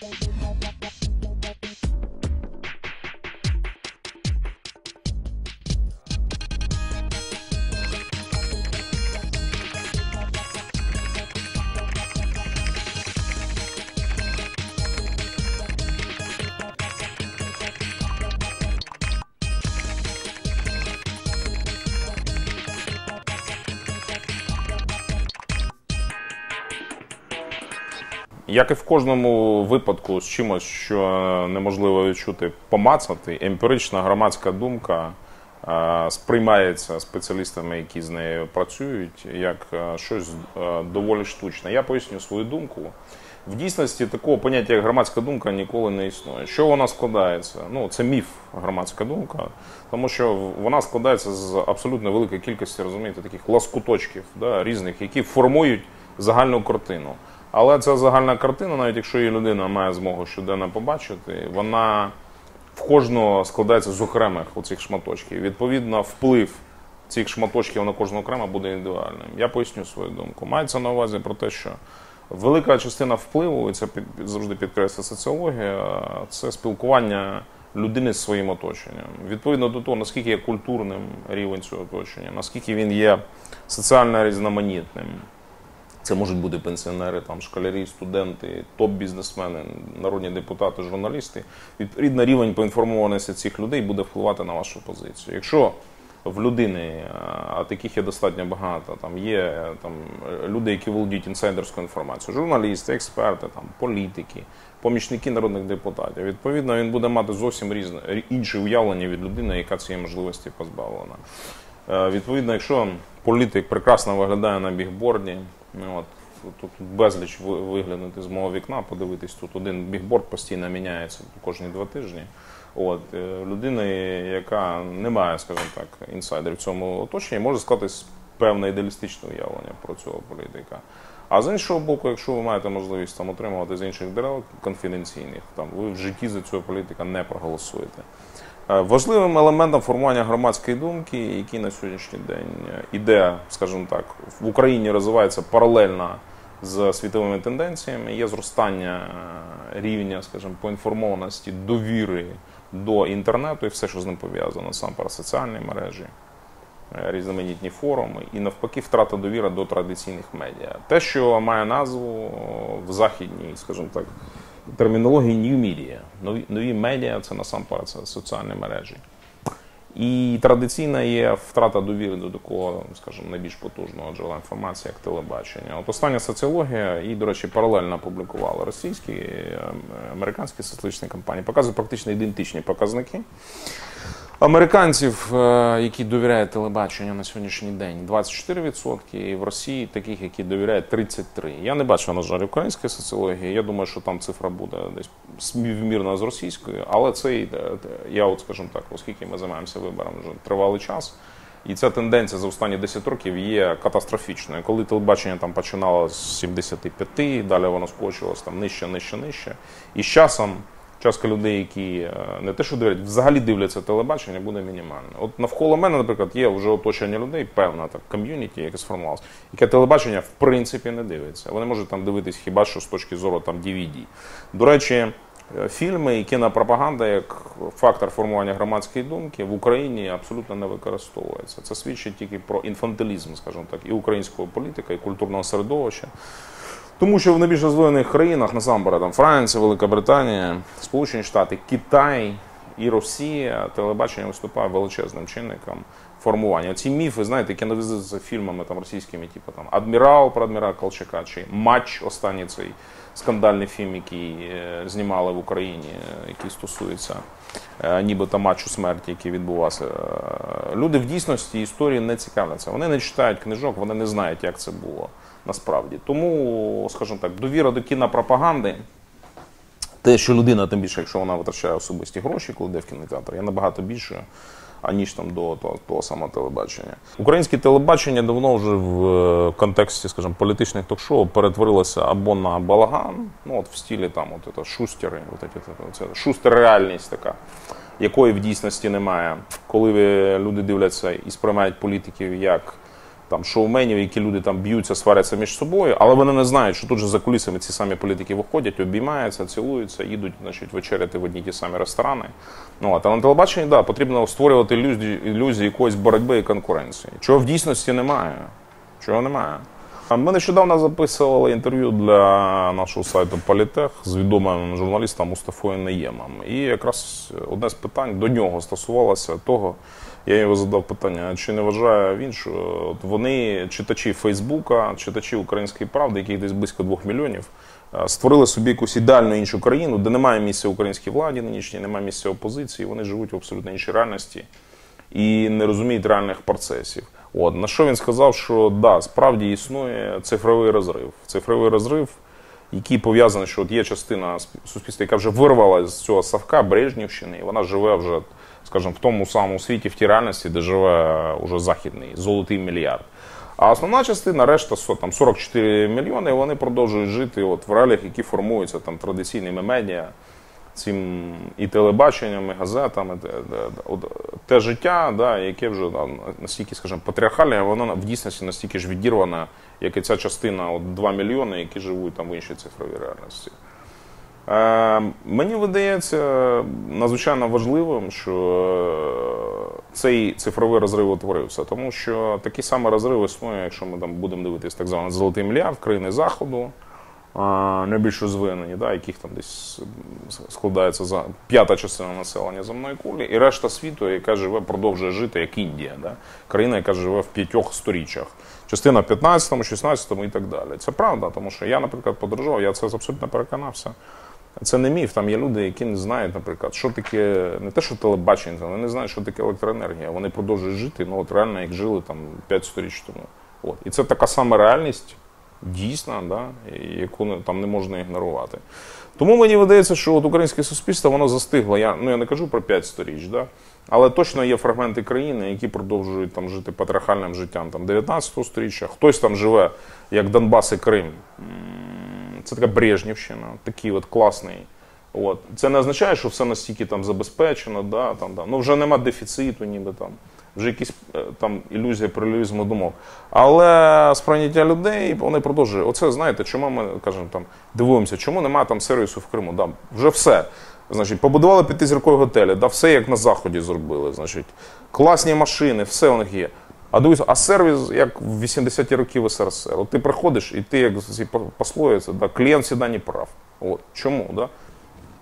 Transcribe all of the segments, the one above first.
Thank you. Як і в кожному випадку з чимось, що неможливо відчути, помацати, емпірична громадська думка е, сприймається спеціалістами, які з нею працюють, як е, щось е, доволі штучне. Я поясню свою думку. В дійсності такого поняття, як громадська думка, ніколи не існує. Що вона складається? Ну, це міф, громадська думка, тому що вона складається з абсолютно великої кількості, розумієте, таких ласкуточків да, різних, які формують загальну картину. Але ця загальна картина, навіть якщо її людина має змогу щоденно побачити, вона в кожного складається з окремих оцих шматочків. Відповідно, вплив цих шматочків на кожного окремо буде індивідуальним. Я поясню свою думку. Мається на увазі про те, що велика частина впливу, і це завжди підкреслює соціологія, це спілкування людини з своїм оточенням. Відповідно до того, наскільки є культурним рівень цього оточення, наскільки він є соціально різноманітним. Це можуть бути пенсіонери, там школярі, студенти, топ-бізнесмени, народні депутати, журналісти. Відповідно, рівень поінформованості цих людей буде впливати на вашу позицію. Якщо в людини, а таких є достатньо багато, там є там люди, які володіють інсайдерською інформацією, журналісти, експерти, там політики, помічники народних депутатів. Відповідно, він буде мати зовсім різне інше уявлення від людини, яка цієї можливості позбавлена. Е, відповідно, якщо політик прекрасно виглядає на бігборді. От, Тут безліч виглянути з мого вікна, подивитись, тут один бігборд постійно міняється кожні два тижні. От, е, Людина, яка не має, скажімо так, інсайдерів в цьому оточенні, може склатись певне ідеалістичне уявлення про цього політика. А з іншого боку, якщо ви маєте можливість там отримувати з інших джерел конфіденційних, там ви в житті за цього політика не проголосуєте. Е, важливим елементом формування громадської думки, який на сьогоднішній день іде, скажімо так, в Україні розвивається паралельно з світовими тенденціями, є зростання е, рівня, скажімо, поінформованості, довіри до інтернету і все, що з ним пов'язано, сам про соціальні мережі, е, різноманітні форуми, і навпаки, втрата довіри до традиційних медіа. Те, що має назву в західній, скажімо так термінології New Media. Нові, нові медіа це насамперед це соціальні мережі. І традиційна є втрата довіри до такого, скажімо, найбільш потужного джерела інформації, як телебачення. От остання соціологія, і, до речі, паралельно публікували російські ем, американські соціологічні компанії, показують практично ідентичні показники. Американців, е, які довіряють телебаченню на сьогоднішній день, 24%, і в Росії таких, які довіряють 33%. Я не бачу, на жаль, української соціології. Я думаю, що там цифра буде десь співмірна з російською, але цей е, я, от скажімо так, оскільки ми займаємося вибором вже тривалий час. І ця тенденція за останні 10 років є катастрофічною. Коли телебачення там починало з 75, далі воно скочилось там нижче, нижче, нижче. І з часом частка людей, які е, не те, що дивляться, взагалі дивляться телебачення, буде мінімальна. От навколо мене, наприклад, є вже оточення людей, певна так ком'юніті, яке сформувалося, яке телебачення в принципі не дивиться. Вони можуть там дивитись хіба що з точки зору там DVD. До речі, е, фільми і кінопропаганда як фактор формування громадської думки в Україні абсолютно не використовується. Це свідчить тільки про інфантилізм, скажімо так, і українського політика, і культурного середовища. Тому що в найбільш розвинених країнах насамперед там Франція, Велика Британія, Сполучені Штати, Китай і Росія телебачення виступає величезним чинником формування. Ці міфи, знаєте, які навізуються фільмами там російськими, типу там Адмірал про адмірал Колчака чи матч, останній цей скандальний фільм, який е, знімали в Україні, е, який стосується е, нібито матчу смерті, який відбувався. Люди в дійсності історії не цікавляться. Вони не читають книжок, вони не знають, як це було насправді. Тому, скажімо так, довіра до кінопропаганди, те, що людина, тим більше, якщо вона витрачає особисті гроші, коли йде в кінотеатр, є набагато більше, аніж там до того, того самого телебачення. Українське телебачення давно вже в е, контексті, скажімо, політичних ток-шоу перетворилося або на балаган, ну от в стілі там от це шустери, от це, це шустер реальність така. Якої в дійсності немає, коли люди дивляться і сприймають політиків як там шоуменів, які люди там б'ються, сваряться між собою, але вони не знають, що тут же за кулісами ці самі політики виходять, обіймаються, цілуються, їдуть значить, вечеряти в одні ті самі ресторани. Ну, а на телебаченні да, потрібно створювати ілюзії, ілюзії якоїсь боротьби і конкуренції. Чого в дійсності немає. Чого немає. Ми нещодавно записували інтерв'ю для нашого сайту Політех з відомим журналістом Мустафою Неємом. І якраз одне з питань до нього стосувалося того, я його задав питання, чи не вважає він, що от вони, читачі Фейсбука, читачі Української правди, яких десь близько двох мільйонів, створили собі якусь ідеальну іншу країну, де немає місця українській владі нинішній, немає місця опозиції, вони живуть в абсолютно іншій реальності і не розуміють реальних процесів. От на що він сказав, що да, справді існує цифровий розрив. Цифровий розрив, який пов'язаний, що от є частина суспільства, яка вже вирвалася з цього савка Брежнівщини, і вона живе вже, скажімо, в тому самому світі, в тій реальності, де живе уже західний золотий мільярд. А основна частина, решта там 44 мільйони, вони продовжують жити от в реаліях, які формуються там традиційними медіа цим і телебаченням, і газетами, те життя, да, яке вже да, настільки, скажімо, патріархальне, воно в дійсності настільки ж відірване, як і ця частина, от 2 мільйони, які живуть там в іншій цифровій реальності. Е, Мені видається надзвичайно важливим, що е, цей цифровий розрив утворився, тому що такий самий розрив існує, якщо ми там будемо дивитися так званий золотий мільярд країни Заходу найбільш розвинені, да, яких там десь складається за п'ята частина населення земної кулі, і решта світу, яка живе, продовжує жити, як Індія, да, країна, яка живе в п'ятьох сторіччях. Частина в 15-му, 16-му і так далі. Це правда, тому що я, наприклад, подорожував, я це абсолютно переконався. Це не міф. Там є люди, які не знають, наприклад, що таке, не те, що телебачення, вони не знають, що таке електроенергія. Вони продовжують жити, ну от реально як жили там 5 сторіч тому. От. І це така сама реальність дійсна, да, яку там не можна ігнорувати. Тому мені видається, що от українське суспільство воно застигло. Я ну я не кажу про 5 сторіч, да, але точно є фрагменти країни, які продовжують там жити патріархальним життям там 19 сторіччя. Хтось там живе, як Донбас і Крим. Це така Брежнівщина, такий от класний. От. Це не означає, що все настільки там забезпечено, да, там, да. ну вже нема дефіциту, ніби там вже якісь е, там ілюзія плюралізму думок. Але сприйняття людей вони продовжують. Оце знаєте, чому ми кажемо там дивуємося, чому немає там сервісу в Криму? Да, Вже все. Значить, побудували п'ятизіркові готелі, да, все як на заході зробили. Значить, класні машини, все у них є. А дивись, а сервіс як в 80-ті роки СРСР. От ти приходиш і ти як послується, да, клієнт завжди не прав. От. Чому? Да?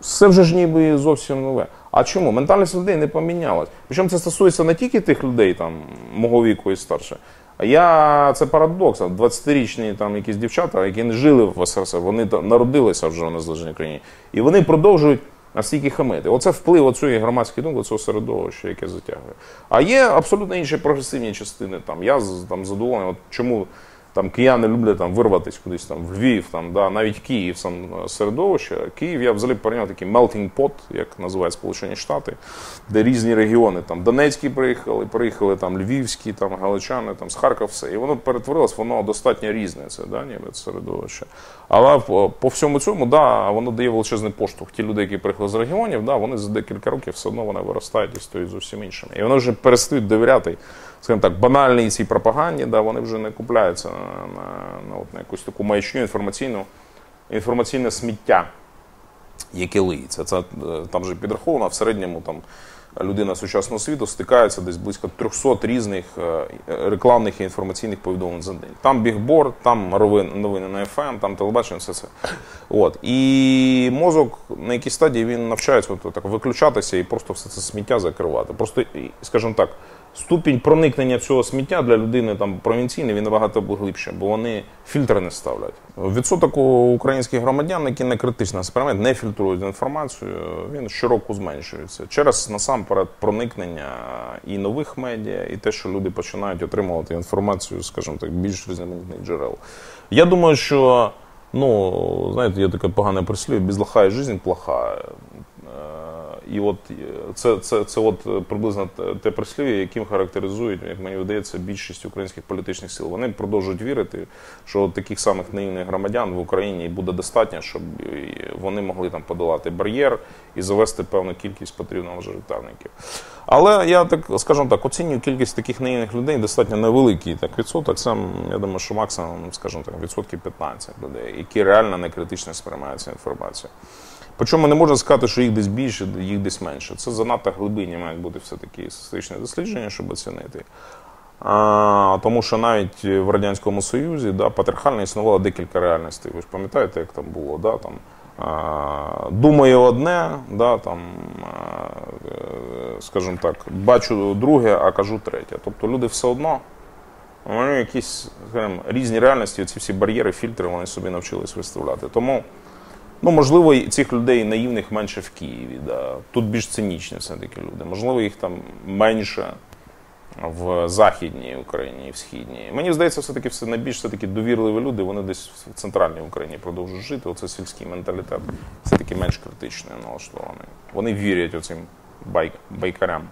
Все вже ж ніби зовсім нове. А чому? Ментальність людей не помінялась. Причому це стосується не тільки тих людей, там, мого віку і старше. А я це парадокс. 20-річні там якісь дівчата, які не жили в СРСР, вони народилися вже в незалежній країні. І вони продовжують настільки хамити. Оце вплив оцієї громадської думки, цього середовища, яке затягує. А є абсолютно інші прогресивні частини. Там Я там задоволений, от чому там кияни люблять там вирватися кудись там в Львів, там, да, навіть Київ сам е, середовище. Київ я взагалі порівняв такий melting pot, як називають Сполучені Штати, де різні регіони, там Донецькі приїхали, приїхали там Львівські, там Галичани, там з Харкова все. І воно перетворилось, воно достатньо різне, це да, ніби середовище. Але по, по всьому цьому, да, воно дає величезний поштовх. Ті люди, які приїхали з регіонів, да, вони за декілька років все одно вони виростають і стоять зовсім іншими. І вони вже перестають довіряти скажімо так, банальній цій пропаганді, да, вони вже не купляються на, на, от, на якусь таку маячню інформаційну, інформаційне сміття, яке лиється. Це е, там же підраховано в середньому там. Людина сучасного світу стикається десь близько 300 різних е, рекламних і інформаційних повідомлень за день. Там бігборд, там новини на FM, там телебачення, все це. От. І мозок на якій стадії він навчається от, так виключатися і просто все це сміття закривати. Просто, скажімо так, ступінь проникнення цього сміття для людини там провінційної він набагато глибше, бо вони фільтри не ставлять. Відсоток українських громадян, які не критично сприймають, не фільтрують інформацію, він щороку зменшується через насамперед проникнення і нових медіа, і те, що люди починають отримувати інформацію, скажімо так, більш різноманітних джерел. Я думаю, що ну знаєте, є таке погане прислів'я, без лоха і життя плоха. І от е, це, це, це от е, приблизно те- прислів'я, яким характеризують, як мені видається, більшість українських політичних сил. Вони продовжують вірити, що таких самих наївних громадян в Україні буде достатньо, щоб е, вони могли там подолати бар'єр і завести певну кількість потрібних мажоритарників. Але я так скажімо так, оцінюю кількість таких наївних людей достатньо невеликий так відсоток. Це я думаю, що максимум, скажімо так, відсотків 15 людей, які реально не критично сприймають цю інформацію. Причому не можна сказати, що їх десь більше, їх десь менше. Це занадто глибинні мають бути все-таки статистичні дослідження, щоб оцінити. А, тому що навіть в Радянському Союзі да, патріархально існувало декілька реальностей. Ви ж пам'ятаєте, як там було? Да, там, а, думаю одне, да, там, а, е, скажімо так, бачу друге, а кажу третє. Тобто люди все одно вони якісь скажімо, різні реальності, ці всі бар'єри, фільтри вони собі навчились виставляти. Тому, ну, можливо, цих людей наївних менше в Києві. Да. Тут більш цинічні все-таки люди. Можливо, їх там менше в Західній Україні і в Східній. Мені здається, все-таки все найбільш все-таки довірливі люди, вони десь в центральній Україні продовжують жити. Оце сільський менталітет все-таки менш критичний налаштований. Вони вірять оцим байк, байкарям.